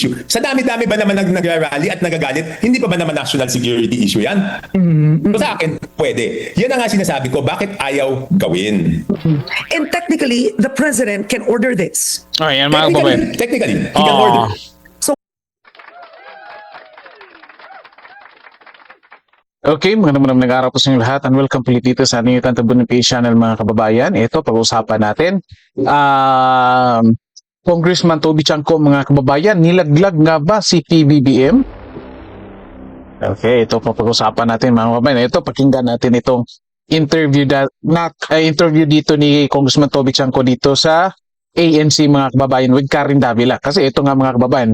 issue. Sa dami-dami ba naman nag nagrarally at nagagalit, hindi pa ba naman national security issue yan? So sa akin, pwede. Yan ang nga sinasabi ko, bakit ayaw gawin? And technically, the president can order this. Oh, yan mga. Technically, technically, he can Ah. order. Okay, magandang magandang nag-araw po sa inyo lahat and welcome po ulit dito sa ating Tantabon ng PH channel mga kababayan. Ito, pag-uusapan natin. Um, Congressman Toby Chanco mga kababayan, nilaglag nga ba si PBBM? Okay, ito po pag-usapan natin mga kababayan. Ito, pakinggan natin itong interview da, not, eh, interview dito ni Congressman Toby Chanco dito sa ANC mga kababayan with Karin Davila. Kasi ito nga mga kababayan,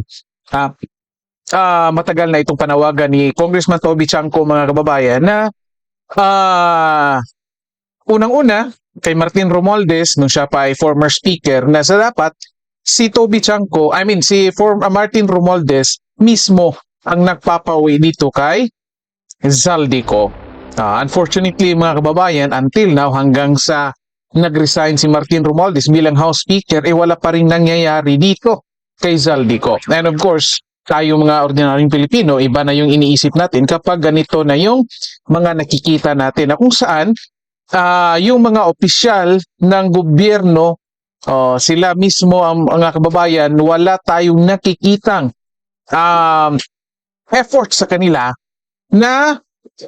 ah, ah, matagal na itong panawagan ni Congressman Toby Chanco mga kababayan na ah, unang-una kay Martin Romualdez nung siya pa ay former speaker na sa dapat si Toby Chanco, I mean si former Martin Romualdez mismo ang nagpapawi dito kay Zaldico. Ah, unfortunately mga kababayan until now hanggang sa nag-resign si Martin Romualdez bilang House Speaker eh wala pa rin nangyayari dito kay Zaldico. And of course, tayo mga ordinaryong Pilipino, iba na yung iniisip natin kapag ganito na yung mga nakikita natin na kung saan ah, yung mga opisyal ng gobyerno, oh, sila mismo ang mga kababayan, wala tayong nakikitang um, effort sa kanila na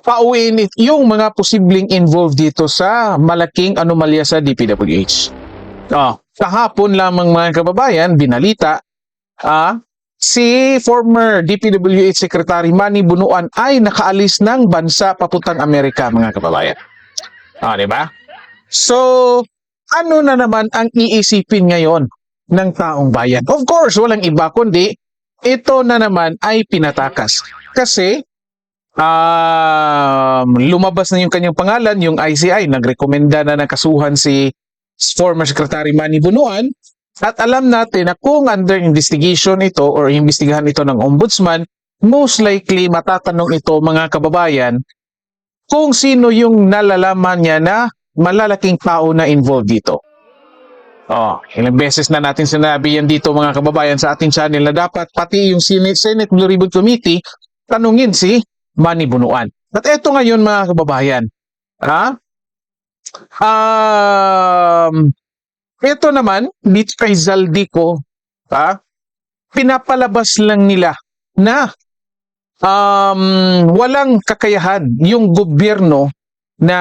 pauwiin yung mga posibleng involved dito sa malaking anomalya sa DPWH. Oh, kahapon lamang mga kababayan, binalita, ah, si former DPWH Secretary Manny Bunuan ay nakaalis ng bansa papuntang Amerika, mga kababayan. Ah, di ba? So, ano na naman ang iisipin ngayon ng taong bayan? Of course, walang iba kundi ito na naman ay pinatakas. Kasi um, lumabas na yung kanyang pangalan, yung ICI, nagrekomenda na ng kasuhan si former Secretary Manny Bunuan at alam natin na kung under investigation ito or investigahan ito ng ombudsman, most likely matatanong ito mga kababayan kung sino yung nalalaman niya na malalaking tao na involved dito. Oh, ilang beses na natin sinabi yan dito mga kababayan sa ating channel na dapat pati yung Senate, Senate Blue Ribbon Committee tanungin si Manny Bunuan. At eto ngayon mga kababayan, ha? Um, ito naman, dito kay Zaldico, ha? Pinapalabas lang nila na um, walang kakayahan yung gobyerno na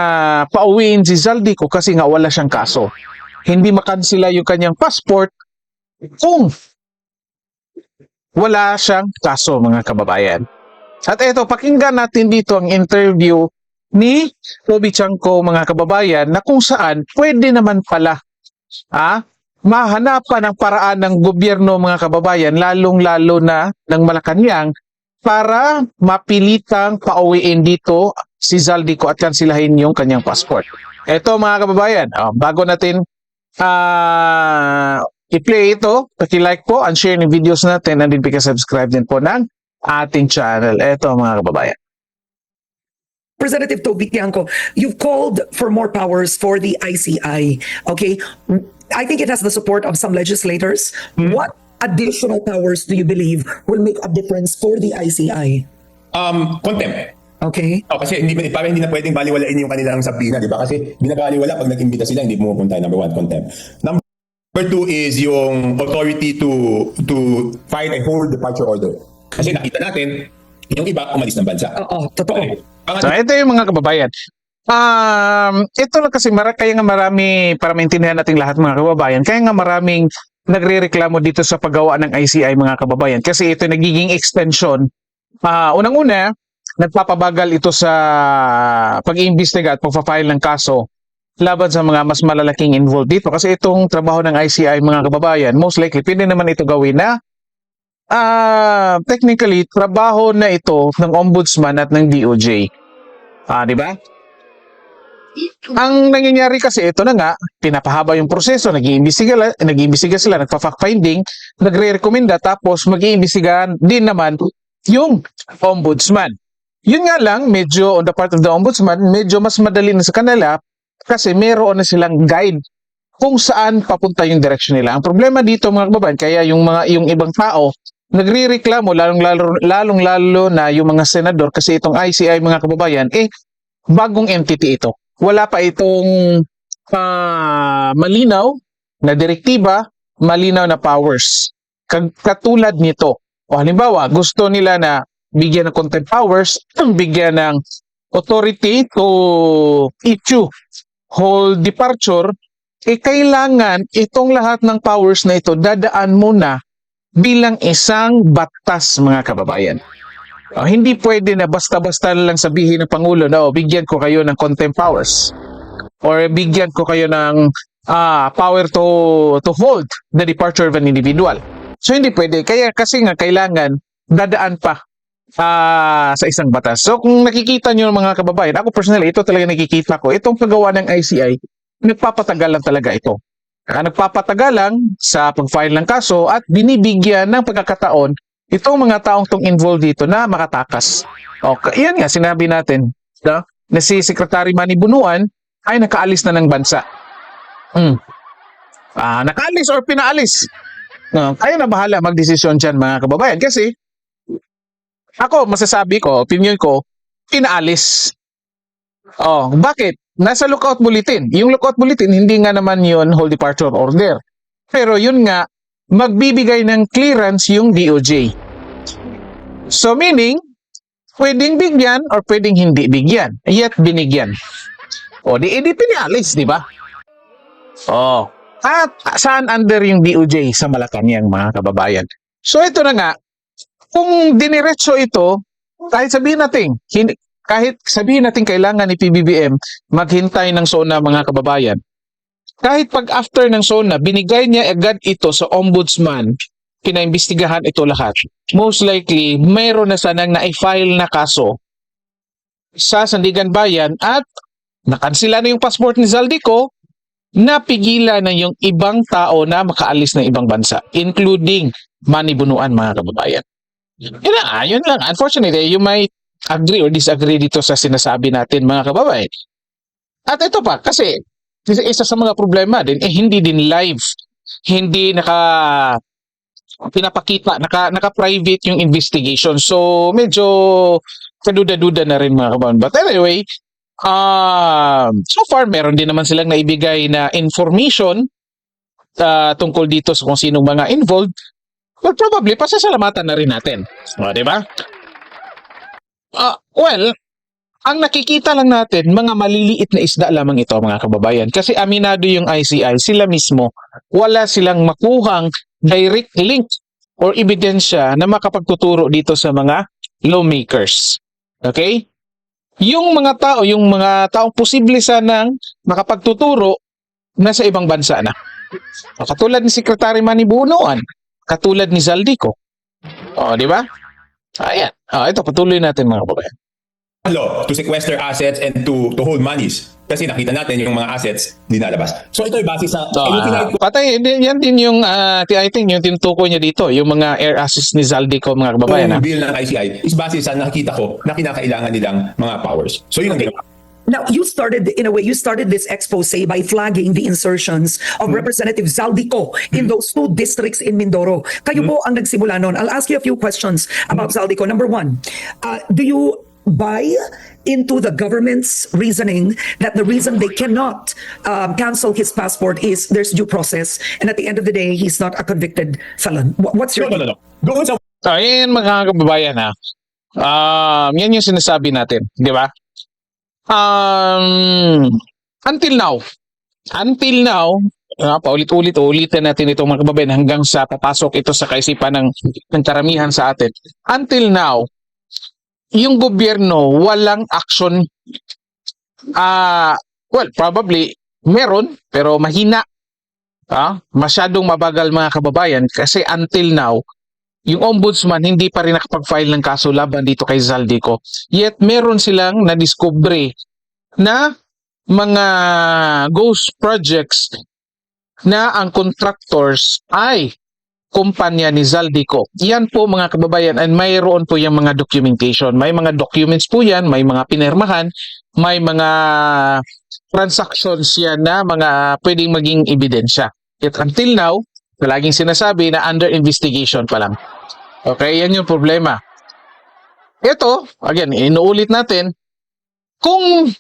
pauwiin si Zaldico kasi nga wala siyang kaso. Hindi makansila yung kanyang passport kung wala siyang kaso mga kababayan. At eto, pakinggan natin dito ang interview ni Toby Chanco mga kababayan na kung saan pwede naman pala ha, mahanapan ng paraan ng gobyerno mga kababayan lalong-lalo na ng Malacanang para mapilitang pauwiin dito si Zaldico at kansilahin yung kanyang passport. Ito mga kababayan, oh, bago natin ah i-play ito, paki-like po and share ng videos natin and din subscribe din po ng ating channel. Ito mga kababayan. Representative Toby Tiangco, you've called for more powers for the ICI. Okay, I think it has the support of some legislators. What additional powers do you believe will make a difference for the ICI? Um, contempt. Okay. Oh, kasi hindi, parang hindi na pwedeng baliwalain yung kanilang sabina, di ba? Kasi binabaliwala pag nag-imbita sila, hindi pumupunta. Number one, contempt. Number two is yung authority to to fight a whole departure order. Kasi nakita natin, yung iba umalis ng bansa. Oo, totoo. Okay. So, ito yung mga kababayan. Um, ito lang kasi mara, kaya nga marami, para maintindihan nating lahat mga kababayan, kaya nga maraming nagrereklamo dito sa paggawa ng ICI mga kababayan. Kasi ito nagiging extension. Ah, unang-una, nagpapabagal ito sa pag-iimbestiga at pagpa-file ng kaso laban sa mga mas malalaking involved dito. Kasi itong trabaho ng ICI mga kababayan, most likely, pwede naman ito gawin na Ah, technically trabaho na ito ng ombudsman at ng DOJ. Ah, di ba? Ang nangyayari kasi ito na nga, pinapahaba yung proseso, nag-iimbestiga, nag-iimbestiga sila, nagpa-fact finding, nagre-recommenda tapos mag-iimbestigahan din naman yung ombudsman. Yun nga lang, medyo on the part of the ombudsman, medyo mas madali na sa kanila kasi meron na silang guide kung saan papunta yung direction nila. Ang problema dito mga kababayan, kaya yung mga yung ibang tao nagrireklamo lalong lalo lalong lalo na yung mga senador kasi itong ICI mga kababayan eh bagong entity ito. Wala pa itong ah, malinaw na direktiba, malinaw na powers. Katulad nito. O halimbawa, gusto nila na bigyan ng content powers, bigyan ng authority to issue whole departure, eh kailangan itong lahat ng powers na ito dadaan muna bilang isang batas mga kababayan. Ah, hindi pwede na basta-basta lang sabihin ng Pangulo na oh, bigyan ko kayo ng contempt powers or bigyan ko kayo ng ah, power to to hold the departure of an individual. So hindi pwede. Kaya kasi nga kailangan dadaan pa ah, sa isang batas. So kung nakikita nyo mga kababayan, ako personally, ito talaga nakikita ko, itong paggawa ng ICI, nagpapatagal lang talaga ito. Ah, nagpapatagal lang sa pag-file ng kaso at binibigyan ng pagkakataon itong mga taong tong involved dito na makatakas. O, k- yan nga, sinabi natin no? na si Secretary Manny Bunuan ay nakaalis na ng bansa. Hmm. Ah, nakaalis or pinaalis. No, kayo na bahala magdesisyon dyan mga kababayan kasi ako masasabi ko, opinion ko, pinaalis. Oh, bakit? Nasa lookout bulletin. Yung lookout bulletin, hindi nga naman yun whole departure order. Pero yun nga, magbibigay ng clearance yung DOJ. So meaning, pwedeng bigyan or pwedeng hindi bigyan. Yet binigyan. O di edi pinalis, di ba? Oh. At saan under yung DOJ sa Malacanang mga kababayan? So ito na nga, kung diniretso ito, kahit sabihin natin, kahit sabihin natin kailangan ni PBBM maghintay ng SONA mga kababayan, kahit pag after ng SONA, binigay niya agad ito sa ombudsman, kinaimbestigahan ito lahat. Most likely, mayroon na sanang na-file na kaso sa Sandigan Bayan at nakansila na yung passport ni Zaldico, napigilan na yung ibang tao na makaalis ng ibang bansa, including manibunuan mga kababayan. Yun lang, ah, yun lang. Unfortunately, you might agree or disagree dito sa sinasabi natin mga kababayan. At ito pa, kasi isa, sa mga problema din, eh hindi din live. Hindi naka pinapakita, naka, naka-private yung investigation. So, medyo kaduda-duda na rin mga kababayan. But anyway, um, so far meron din naman silang naibigay na information uh, tungkol dito sa kung sinong mga involved. Well, probably, pasasalamatan na rin natin. O, di ba? Ah, well, ang nakikita lang natin, mga maliliit na isda lamang ito, mga kababayan. Kasi aminado yung ICI, sila mismo, wala silang makuhang direct link or ebidensya na makapagtuturo dito sa mga lawmakers. Okay? Yung mga tao, yung mga taong posible sanang makapagtuturo, nasa ibang bansa na. Katulad ni Secretary Manny Bunuan, katulad ni Zaldico. O, di ba? Ayan. O, ito, patuloy natin mga kababayan. law to sequester assets and to to hold monies. Kasi nakita natin yung mga assets dinalabas. So ito ay base sa So, ah, pinag- patay, hindi, yan din yung, ah, I think, yung tinutukoy niya dito, yung mga air assist ni Zaldico, mga kababayan. yung Ha? bill ng ICI is base sa nakita ko na kinakailangan nilang mga powers. So yun ang Okay. Ginawa. Now, you started, in a way, you started this expose by flagging the insertions of Representative Zaldico in those two districts in Mindoro. Kayo po ang nagsimula noon. I'll ask you a few questions about Zaldico. Number one, uh, do you buy into the government's reasoning that the reason they cannot um, cancel his passport is there's due process, and at the end of the day, he's not a convicted felon? What's your No, no, no, no. Doon sa So, yan mga kababayan ha. Um, yan yung sinasabi natin, di ba? Um, until now, until now, uh, paulit-ulit, ulitin natin itong mga kababayan hanggang sa papasok ito sa kaisipan ng, ng karamihan sa atin. Until now, yung gobyerno walang action ah well, probably meron pero mahina. Ah, masyadong mabagal mga kababayan kasi until now yung ombudsman hindi pa rin nakapag-file ng kaso laban dito kay Zaldico. Yet meron silang na-discovery na mga ghost projects na ang contractors ay kumpanya ni Zaldico. Yan po mga kababayan and mayroon po yung mga documentation. May mga documents po yan, may mga pinirmahan, may mga transactions yan na mga pwedeng maging ebidensya. Yet until now, palaging sinasabi na under investigation pa lang. Okay, yan yung problema. Ito, again, inuulit natin, kung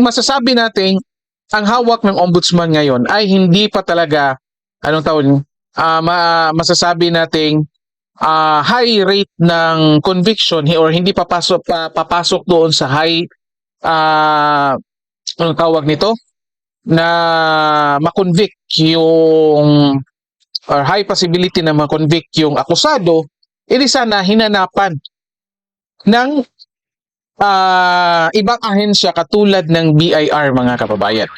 masasabi natin ang hawak ng ombudsman ngayon ay hindi pa talaga anong tawag? Ah, ma- masasabi nating ah, high rate ng conviction or hindi papasok pa, papasok doon sa high ah anong tawag nito na makonvict yung or high possibility na makonvict yung akusado edi sana hinanapan ng ah, ibang ahensya katulad ng BIR mga kababayan.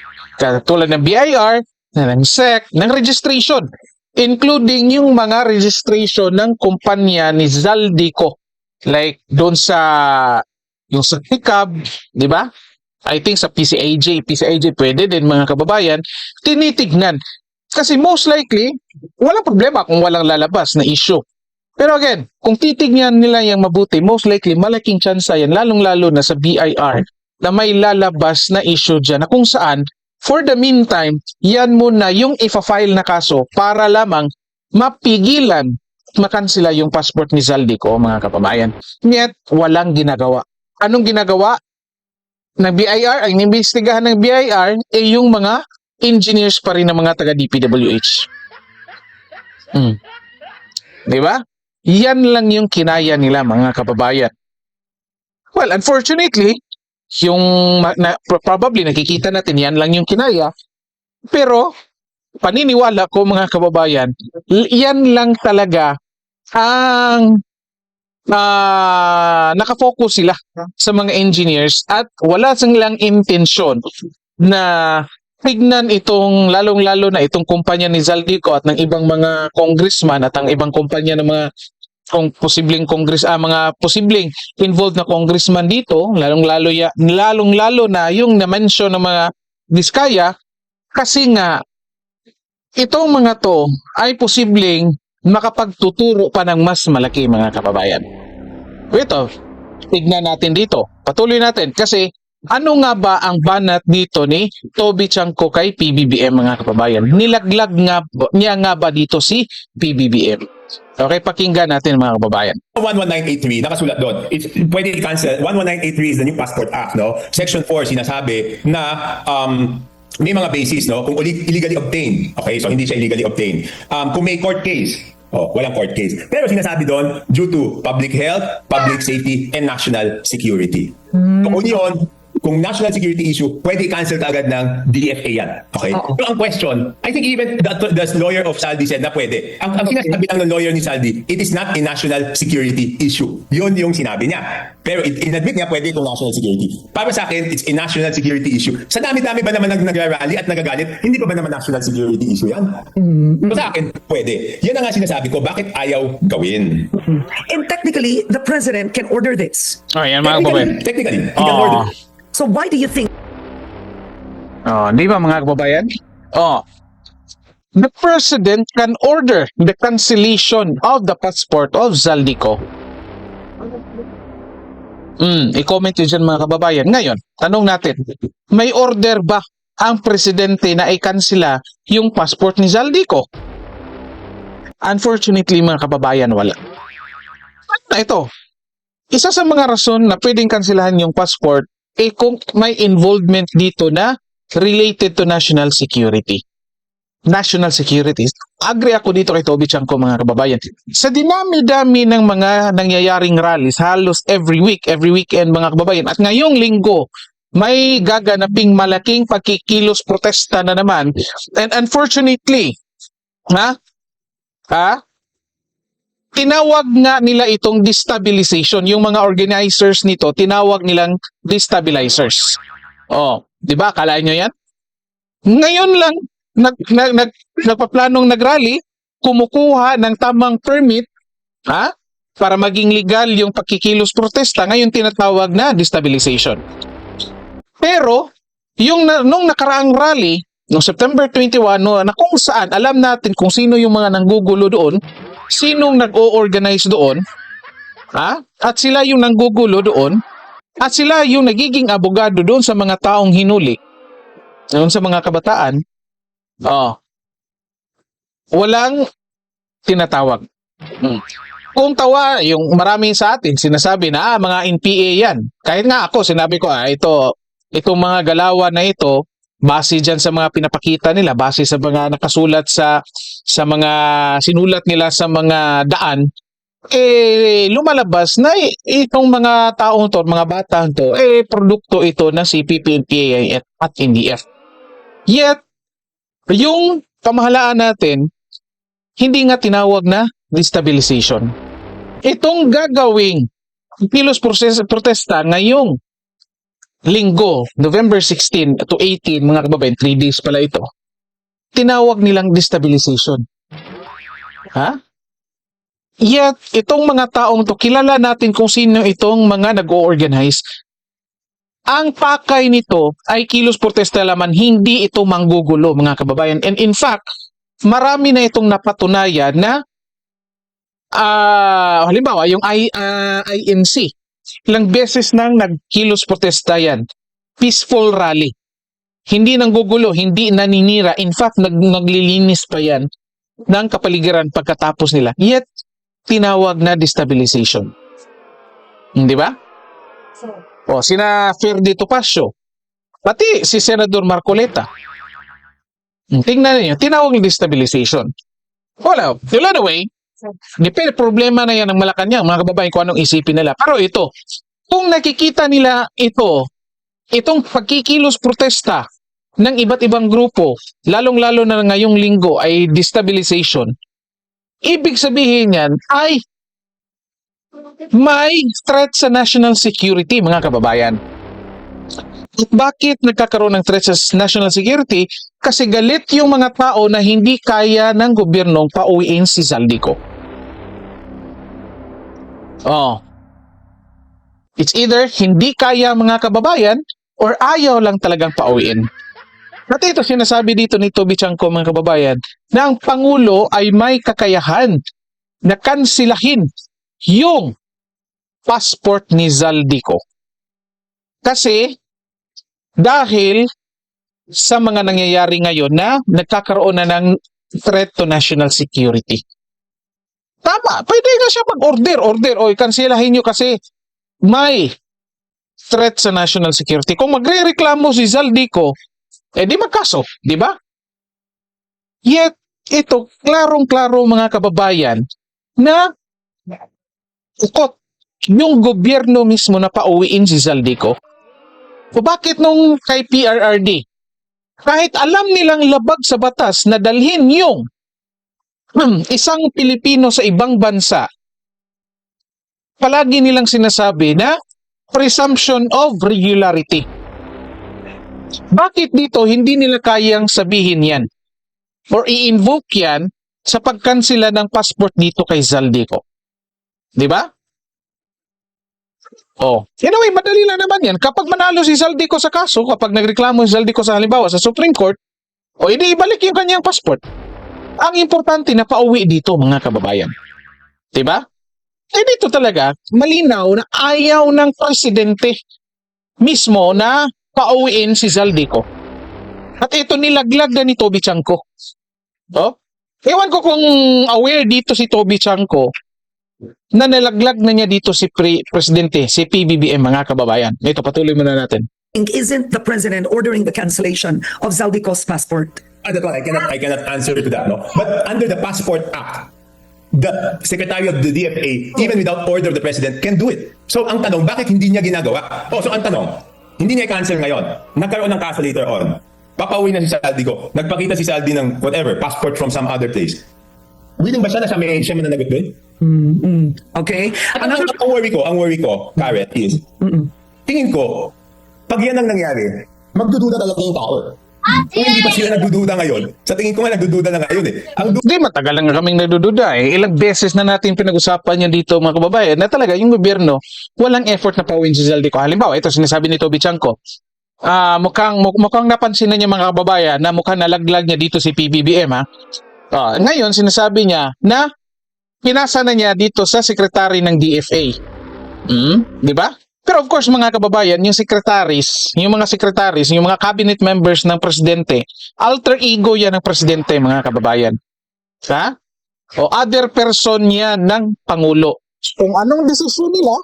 Katulad ng BIR, ng SEC, ng registration. Including yung mga registration ng kumpanya ni Zaldico. Like doon sa yung sa di ba? I think sa PCAJ, PCAJ pwede din mga kababayan, tinitignan. Kasi most likely, walang problema kung walang lalabas na issue. Pero again, kung titignan nila yung mabuti, most likely malaking chance yan, lalong-lalo na sa BIR, na may lalabas na issue dyan na kung saan, for the meantime, yan muna yung ifa-file na kaso para lamang mapigilan makansila yung passport ni Zaldico, mga kapabayan. Yet, walang ginagawa. Anong ginagawa ng BIR? Ang inimbestigahan ng BIR ay yung mga engineers pa rin ng mga taga DPWH. Hmm. Di ba? Yan lang yung kinaya nila mga kababayan. Well, unfortunately, yung na, pro- probably nakikita natin yan lang yung kinaya. Pero paniniwala ko mga kababayan, yan lang talaga ang ah, nakafocus sila sa mga engineers at wala silang intensyon na tignan itong lalong-lalo na itong kumpanya ni Zaldico at ng ibang mga congressman at ang ibang kumpanya ng mga kung posibleng congress ah, mga posibleng involved na congressman dito lalong-lalo ya lalong-lalo na yung na-mention ng mga Diskaya kasi nga itong mga to ay posibleng makapagtuturo pa ng mas malaki mga kababayan. Ito, tignan natin dito. Patuloy natin kasi ano nga ba ang banat dito ni Toby Chanko kay PBBM mga kababayan? Nilaglag nga niya nga ba dito si PBBM? Okay, pakinggan natin mga kababayan. 11983, nakasulat doon. It's, pwede i-cancel. 11983 is the new Passport Act, no? Section 4, sinasabi na um, may mga basis, no? Kung illegally obtained. Okay, so hindi siya illegally obtained. Um, kung may court case, oh, walang court case. Pero sinasabi doon, due to public health, public safety, and national security. Kung yun, kung national security issue, pwede i-cancel ka agad ng DFA yan. Okay? Oo. Pero ang question, I think even the, the lawyer of Saldi said na pwede. Ang, ang sinasabi lang ng lawyer ni Saldi, it is not a national security issue. Yun yung sinabi niya. Pero it, in-admit niya pwede itong national security. Para sa akin, it's a national security issue. Sa dami-dami ba naman nag nagrarally at nagagalit, hindi pa ba naman national security issue yan? So sa akin, pwede. Yan ang nga sinasabi ko, bakit ayaw gawin? And technically, the president can order this. Oh, yan mga kababayan. Technically, he can order. So why do you think Oh, di ba mga kababayan? Oh. The president can order the cancellation of the passport of Zaldico. Hmm, i-comment nyo dyan mga kababayan. Ngayon, tanong natin, may order ba ang presidente na i-cancela yung passport ni Zaldico? Unfortunately mga kababayan, wala. Na ito, isa sa mga rason na pwedeng kanselahan yung passport eh kung may involvement dito na related to national security. National security. Agree ako dito kay Toby Chanko mga kababayan. Sa dinami-dami ng mga nangyayaring rallies, halos every week, every weekend mga kababayan, at ngayong linggo, may gaganaping malaking pagkikilos protesta na naman. And unfortunately, ha? Ha? Tinawag nga nila itong destabilization. Yung mga organizers nito, tinawag nilang destabilizers. Oh, 'di ba? Kalain nyo 'yan? Ngayon lang nag, nag, nag nagpaplanong nagrally, kumukuha ng tamang permit, ha? Para maging legal yung pagkikilos protesta, ngayon tinatawag na destabilization. Pero yung nung nakaraang rally, noong September 21, no, na kung saan alam natin kung sino yung mga nanggugulo doon, sinong nag-o-organize doon, ha? At sila yung nanggugulo doon, at sila yung nagiging abogado doon sa mga taong hinuli, doon sa mga kabataan, oh, walang tinatawag. Hmm. Kung tawa, yung marami sa atin sinasabi na ah, mga NPA yan. Kahit nga ako, sinabi ko, ah, ito, itong mga galawan na ito, base dyan sa mga pinapakita nila, base sa mga nakasulat sa sa mga sinulat nila sa mga daan, eh lumalabas na itong mga taong to, mga bata to, eh produkto ito ng CPP, NPA at NDF. Yet, yung pamahalaan natin, hindi nga tinawag na destabilization. Itong gagawing kilos protesta ngayong linggo, November 16 to 18, mga kababayan, 3 days pala ito, tinawag nilang destabilization. Ha? Yet, itong mga taong to, kilala natin kung sino itong mga nag-o-organize. Ang pakay nito ay kilos protesta laman, hindi ito manggugulo, mga kababayan. And in fact, marami na itong napatunayan na ah halimbawa, yung I, ah, INC, ilang beses nang nagkilos protesta yan. Peaceful rally. Hindi nanggugulo, hindi naninira. In fact, nag, naglilinis pa yan ng kapaligiran pagkatapos nila. Yet, tinawag na destabilization. Di ba? O, sina Ferdi Topacio. Pati si Senador Marcoleta. Tingnan niyo, tinawag na destabilization. Wala. Well, anyway, depende, problema na yan ng Malacanang, mga kababayan, kung anong isipin nila. Pero ito, kung nakikita nila ito, itong pagkikilos protesta ng iba't ibang grupo, lalong-lalo na ngayong linggo ay destabilization, ibig sabihin yan ay may threat sa national security, mga kababayan. At bakit nagkakaroon ng threat sa national security? Kasi galit yung mga tao na hindi kaya ng gobyernong pauwiin si Zaldico. Oh. It's either hindi kaya mga kababayan or ayaw lang talagang pauwiin. At ito sinasabi dito ni Toby Chanko mga kababayan na ang Pangulo ay may kakayahan na kansilahin yung passport ni Zaldico. Kasi dahil sa mga nangyayari ngayon na nagkakaroon na ng threat to national security. Tama, pwede nga siya mag-order, order, o kansilahin nyo kasi may threat sa national security. Kung magre-reklamo si Zaldico, eh di magkaso, di ba? Yet, ito, klarong-klaro mga kababayan, na ukot yung gobyerno mismo na pauwiin si Zaldico. O bakit nung kay PRRD, kahit alam nilang labag sa batas na dalhin yung hmm, isang Pilipino sa ibang bansa, palagi nilang sinasabi na presumption of regularity. Bakit dito hindi nila kayang sabihin yan? Or i-invoke yan sa pagkansila ng passport dito kay Zaldico? Di ba? Oh, anyway, madali lang naman yan. Kapag manalo si Zaldico sa kaso, kapag nagreklamo si Zaldico sa halimbawa sa Supreme Court, o hindi ibalik yung kanyang passport. Ang importante na pauwi dito, mga kababayan. 'Di ba? Eh dito talaga, malinaw na ayaw ng presidente mismo na pauwiin si Zaldico. At ito nilaglag na ni Toby Chanko. Oh? Ewan ko kung aware dito si Toby Chanko na nalaglag na niya dito si pre- presidente, si PBBM mga kababayan. Ito, patuloy muna natin. Isn't the president ordering the cancellation of Zaldico's passport? That one, I cannot, I cannot answer to that, no? But under the Passport Act, the Secretary of the DFA, even without order of the President, can do it. So, ang tanong, bakit hindi niya ginagawa? Oh, so ang tanong, hindi niya i-cancel ngayon. Nagkaroon ng kaso later on. Papauwi na si Saldi ko. Nagpakita si Saldi ng whatever, passport from some other place. Willing ba siya na siya may siya mananagot doon? Okay? At ang, ang, ang worry ko, ang worry ko, Garrett, is, tingin ko, pag yan ang nangyari, magdududa talaga yung tao. Kung hindi pa sila nagdududa ngayon, sa tingin ko nga nagdududa na ngayon eh. Ang du- Hindi, matagal na nga kaming nagdududa eh. Ilang beses na natin pinag-usapan yan dito mga kababayan na talaga yung gobyerno walang effort na pauwiin si Zaldico. Halimbawa, ito sinasabi ni Toby Chanko, ah mukhang, muk- mukhang napansin na niya mga kababayan na mukhang nalaglag niya dito si PBBM ha. Ah, ngayon, sinasabi niya na pinasa na niya dito sa sekretary ng DFA. Hmm? Di ba? Pero of course mga kababayan, yung secretaries, yung mga secretaries, yung mga cabinet members ng presidente, alter ego yan ng presidente mga kababayan. Ha? o other person yan ng Pangulo. Kung anong desisyon nila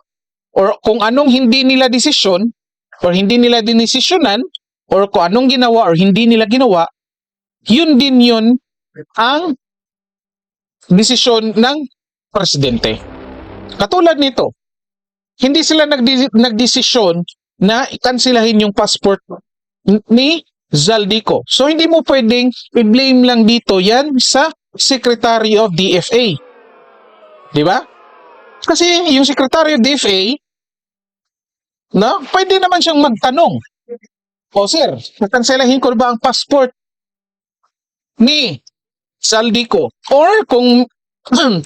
or kung anong hindi nila desisyon or hindi nila dinesisyonan or kung anong ginawa or hindi nila ginawa, yun din yun ang desisyon ng presidente. Katulad nito, hindi sila nagdi- nagdesisyon na ikansilahin yung passport ni Zaldico. So hindi mo pwedeng i-blame lang dito yan sa Secretary of DFA. Di ba? Kasi yung Secretary of DFA, no, pwede naman siyang magtanong. O sir, nakanselahin ko ba ang passport ni Zaldico? Or kung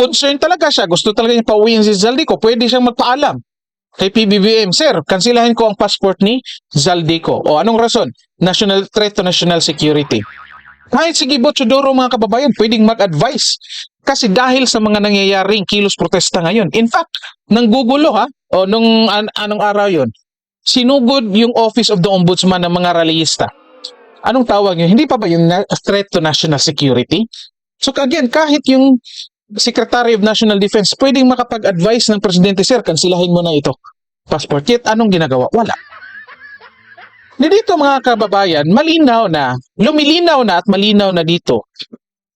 concerned talaga siya, gusto talaga niya pauwiin si Zaldico, pwede siyang magpaalam kay PBBM, Sir, kansilahin ko ang passport ni Zaldico. O anong rason? National threat to national security. Kahit si Gibo Chodoro mga kababayan, pwedeng mag-advise. Kasi dahil sa mga nangyayaring kilos protesta ngayon. In fact, nanggugulo ha, o nung an- anong araw yon sinugod yung Office of the Ombudsman ng mga rallyista. Anong tawag yun? Hindi pa ba yung threat to national security? So again, kahit yung Secretary of National Defense pwedeng makapag-advise ng Presidente, Sir, kansilahin mo na ito. Passport. Yet, anong ginagawa? Wala. Di dito mga kababayan, malinaw na, lumilinaw na at malinaw na dito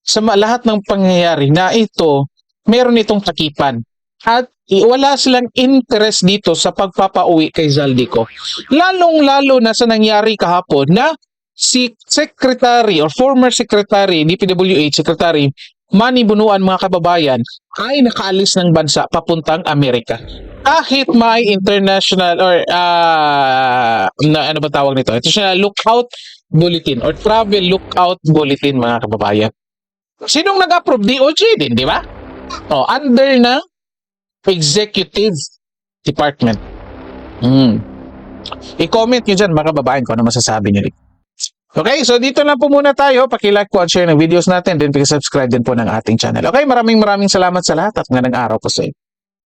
sa lahat ng pangyayari na ito, meron itong takipan. At wala silang interest dito sa pagpapauwi kay Zaldico. Lalong-lalo na sa nangyari kahapon na si Secretary or former Secretary, DPWH Secretary Manny Bunuan mga kababayan ay nakaalis ng bansa papuntang Amerika. Kahit may international or ah, na, ano ba tawag nito? Ito siya lookout bulletin or travel lookout bulletin mga kababayan. Sinong nag-approve? DOJ din, di ba? Oh, under ng executive department. Hmm. I-comment nyo dyan mga kababayan kung ano masasabi nyo rin. Okay, so dito na po muna tayo. Pakilike po at share ng videos natin. Then, subscribe din po ng ating channel. Okay, maraming maraming salamat sa lahat at magandang araw po sa inyo.